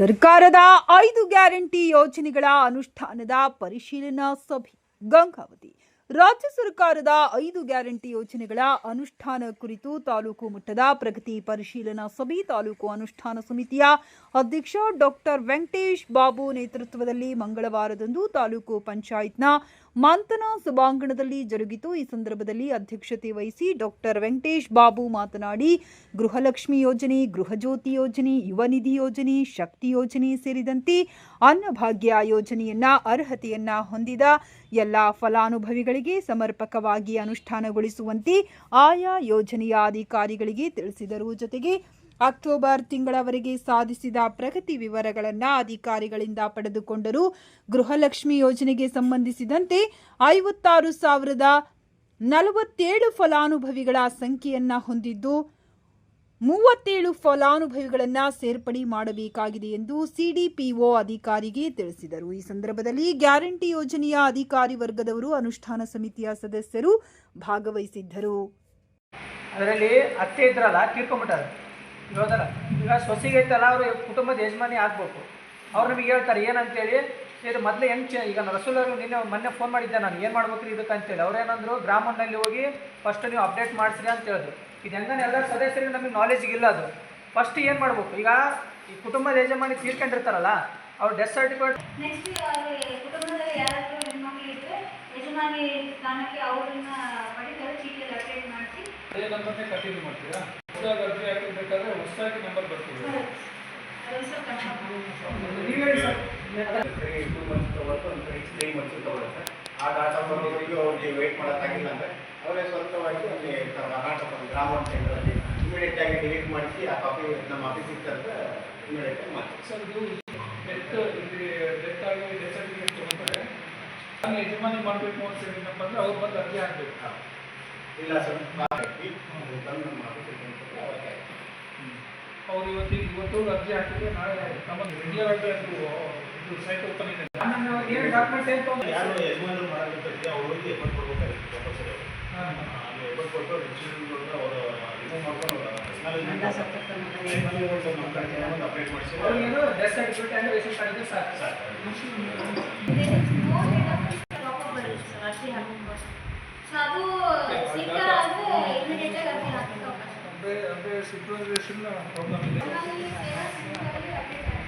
ಸರ್ಕಾರದ ಐದು ಗ್ಯಾರಂಟಿ ಯೋಜನೆಗಳ ಅನುಷ್ಠಾನದ ಪರಿಶೀಲನಾ ಸಭೆ. ಗಂಗಾವತಿ. ರಾಜ್ಯ ಸರ್ಕಾರದ ಐದು ಗ್ಯಾರಂಟಿ ಯೋಜನೆಗಳ ಅನುಷ್ಠಾನ ಕುರಿತು ತಾಲೂಕು ಮಟ್ಟದ ಪ್ರಗತಿ ಪರಿಶೀಲನಾ ಸಭೆ, ತಾಲೂಕು ಅನುಷ್ಠಾನ ಸಮಿತಿಯ ಅಧ್ಯಕ್ಷ ಡಾಕ್ಟರ್ ವೆಂಕಟೇಶ್ ಬಾಬು ನೇತೃತ್ವದಲ್ಲಿ ಮಂಗಳವಾರದಂದು ತಾಲೂಕು ಪಂಚಾಯತ್ನ ಮಂಥನ ಸಭಾಂಗಣದಲ್ಲಿ ಜರುಗಿತು. ಈ ಸಂದರ್ಭದಲ್ಲಿ ಅಧ್ಯಕ್ಷತೆ ವಹಿಸಿ ಡಾಕ್ಟರ್ ವೆಂಕಟೇಶ್ ಬಾಬು ಮಾತನಾಡಿ, ಗೃಹಲಕ್ಷ್ಮಿ ಯೋಜನೆ, ಗೃಹಜ್ಯೋತಿ ಯೋಜನೆ, ಯುವ ನಿಧಿ ಯೋಜನೆ, ಶಕ್ತಿ ಯೋಜನೆ ಸೇರಿದಂತೆ ಅನ್ನಭಾಗ್ಯ ಯೋಜನೆಯನ್ನ ಅರ್ಹತೆಯನ್ನ ಹೊಂದಿದ ಎಲ್ಲ ಫಲಾನುಭವಿಗಳಿಗೆ ಸಮರ್ಪಕವಾಗಿ ಅನುಷ್ಠಾನಗೊಳಿಸುವಂತೆ ಆಯಾ ಯೋಜನೆಯ ಅಧಿಕಾರಿಗಳಿಗೆ ತಿಳಿಸಿದರು. ಜೊತೆಗೆ ಅಕ್ಟೋಬರ್ ತಿಂಗಳವರೆಗೆ ಸಾಧಿಸಿದ ಪ್ರಗತಿ ವಿವರಗಳನ್ನು ಅಧಿಕಾರಿಗಳಿಂದ ಪಡೆದುಕೊಂಡರು. ಗೃಹಲಕ್ಷ್ಮಿ ಯೋಜನೆಗೆ ಸಂಬಂಧಿಸಿದಂತೆ ಐವತ್ತಾರು ಸಾವಿರದ ನಲವತ್ತೇಳು ಫಲಾನುಭವಿಗಳ ಸಂಖ್ಯೆಯನ್ನು ಹೊಂದಿದ್ದು, ಮೂವತ್ತೇಳು ಫಲಾನುಭವಿಗಳನ್ನು ಸೇರ್ಪಡೆ ಮಾಡಬೇಕಾಗಿದೆ ಎಂದು ಸಿಡಿಪಿಒ ಅಧಿಕಾರಿಗೆ ತಿಳಿಸಿದರು. ಈ ಸಂದರ್ಭದಲ್ಲಿ ಗ್ಯಾರಂಟಿ ಯೋಜನೆಯ ಅಧಿಕಾರಿ ವರ್ಗದವರು ಅನುಷ್ಠಾನ ಸಮಿತಿಯ ಸದಸ್ಯರು ಭಾಗವಹಿಸಿದ್ದರು. ಅದರಲ್ಲಿ ಅತ್ತೆ ಇದ್ರಲ್ಲ ಯೋಧರ. ಈಗ ಸೊಸಿಗೆ ಐತಲ್ಲ ಅವರು ಕುಟುಂಬದ ಯಜಮಾನಿ ಆಗ್ಬೇಕು. ಅವ್ರು ನಮಗೆ ಹೇಳ್ತಾರೆ ಏನಂತೇಳಿ ಇದು ಮೊದಲು ಹೆಂಗೆ ಚೇ ಈಗ ರಸೂಲ್ ಅವರು ನಿನ್ನೆ ಮೊನ್ನೆ ಫೋನ್ ಮಾಡಿದ್ದೆ ನಾನು ಏನು ಮಾಡ್ಬೇಕ್ರಿ ಇದಕ್ಕೆ ಅಂತೇಳಿ. ಅವ್ರೇನಂದ್ರು ಗ್ರಾಮದಲ್ಲಿ ಹೋಗಿ ಫಸ್ಟ್ ನೀವು ಅಪ್ಡೇಟ್ ಮಾಡಿಸ್ರಿ ಅಂತ ಹೇಳಿದ್ರು. ಇದು ಹೆಂಗನ ಎಲ್ಲ ಸದಸ್ಯರಿಗೆ ನಮಗೆ ನಾಲೆಜ್ ಇಲ್ಲ ಅದು. ಫಸ್ಟ್ ಏನು ಮಾಡ್ಬೇಕು? ಈಗ ಈ ಕುಟುಂಬದ ಯಜಮಾನಿ ತೀರ್ಕೊಂಡಿರ್ತಾರಲ್ಲ ಅವ್ರು ಡೆತ್ ಸರ್ಟಿಫಿಕೇಟ್ ನೆಕ್ಸ್ಟ್ ಕುಟುಂಬದಲ್ಲಿ ಯಾರಾದರೂ ಹೆಣ್ಮಕ್ಳು ಇದ್ದರೆ ಯಜಮಾನಿ ಸ್ಥಾನಕ್ಕೆ ಅವ್ರನ್ನ ಪಡಿತರ ಚೀಟಿಯಲ್ಲಿ ಅಪ್ಡೇಟ್ ಮಾಡಿಸಿ. ಅದೇ ನಂಬರ್ನೇ ಕಂಟಿನ್ಯೂ ಮಾಡ್ತೀರಾ? ಹೊಸದಾಗಿ ಹೊಸದಾಗಿ ನಂಬರ್ ಬರ್ತೀವಿ ಸರ್. ಟೂ ಮಂತ್ಸ್ ತಗೊಳ್ತು ಒಂದು ಕಡೆ ತ್ರೀ ಮಂತ್ಸ್ ತಗೊಳುತ್ತೆ ಆ ಡಾಟಾ ಬರೋವರೆಗೂ ಅವ್ರಿಗೆ ವೇಟ್ ಮಾಡೋಕ್ಕಾಗಿಲ್ಲ ಅಂದರೆ ಅವರೇ ಸ್ವಂತವಾಗಿ ಅಲ್ಲಿ ಕರ್ನಾಟಕ ಗ್ರಾಮ ಕೇಂದ್ರದಲ್ಲಿ ಇಮಿಡಿಯೇಟ್ ಆಗಿ ಡಿಲೀಟ್ ಮಾಡಿಸಿ ಆ ಕಾಪಿ ನಮ್ಮ ಆಫೀಸಿಗೆ ತಂದು ಇಮಿಡಿಯೇಟ್ ಆಗಿ ಮಾಡಿ ಸರ್ ಇದು ಡೆತ್ ಇಲ್ಲಿ ಡೆತ್ ಆಗಿ ಡೆತ್ ಸರ್ಟಿಫಿಕೇಟ್ ತೊಗೊಂಡ್ರೆ ನಾನು ಯಜಮಾನಿ ಮಾಡಬೇಕು ಅಂತ ಹೇಳಿ ಅಂದರೆ ಅವ್ರು ಬಂದು ಅರ್ಜಿ ಹಾಕಬೇಕು. ಇಲ್ಲ ಸರ್ ಬಾಕಿ ತಂದು ಅವ್ರು ಇವತ್ತಿಗೆ ಇವತ್ತು ಅರ್ಜಿ ಹಾಕಿದ್ರೆ ನಾಳೆ ನಮ್ಮ ರೆಗ್ಯುಲರ್ ಆಗಿ ಇದು ಸೈಟ್ ಓಪನ್ ಇದೆ. ಏನು ಡಾಕ್ಯುಮೆಂಟ್ ಏನು ಯಾರು ಯಜಮಾನರು ಮಾಡಬೇಕಂತ ಅವ್ರಿಗೆ ಹೋಗಿ ಎಫರ್ಟ್ ಕೊಡ್ಬೇಕಾಗಿತ್ತು ಕಂಪಲ್ಸರಿ ಅಲ್ಲಿ ಎಫರ್ಟ್ ಕೊಟ್ಟು ರಿಜಿಸ್ಟ್ರೇಷನ್ಗಳನ್ನ ಅವರ ರಿಮೂವ್ ಮಾಡ್ಕೊಂಡು ಅಪ್ಡೇಟ್ ಮಾಡಿಸಿ ಏನು death certificate and ration card ಇದೆ ಸರ್ ಸರ್ ಅರ್ಜಿ ಅದು ಸಿಕ್ಕ ಅವಕಾಶ ಅಂದರೆ ಅಂದರೆ ಸಿಂಕ್ರನೈಸೇಷನ್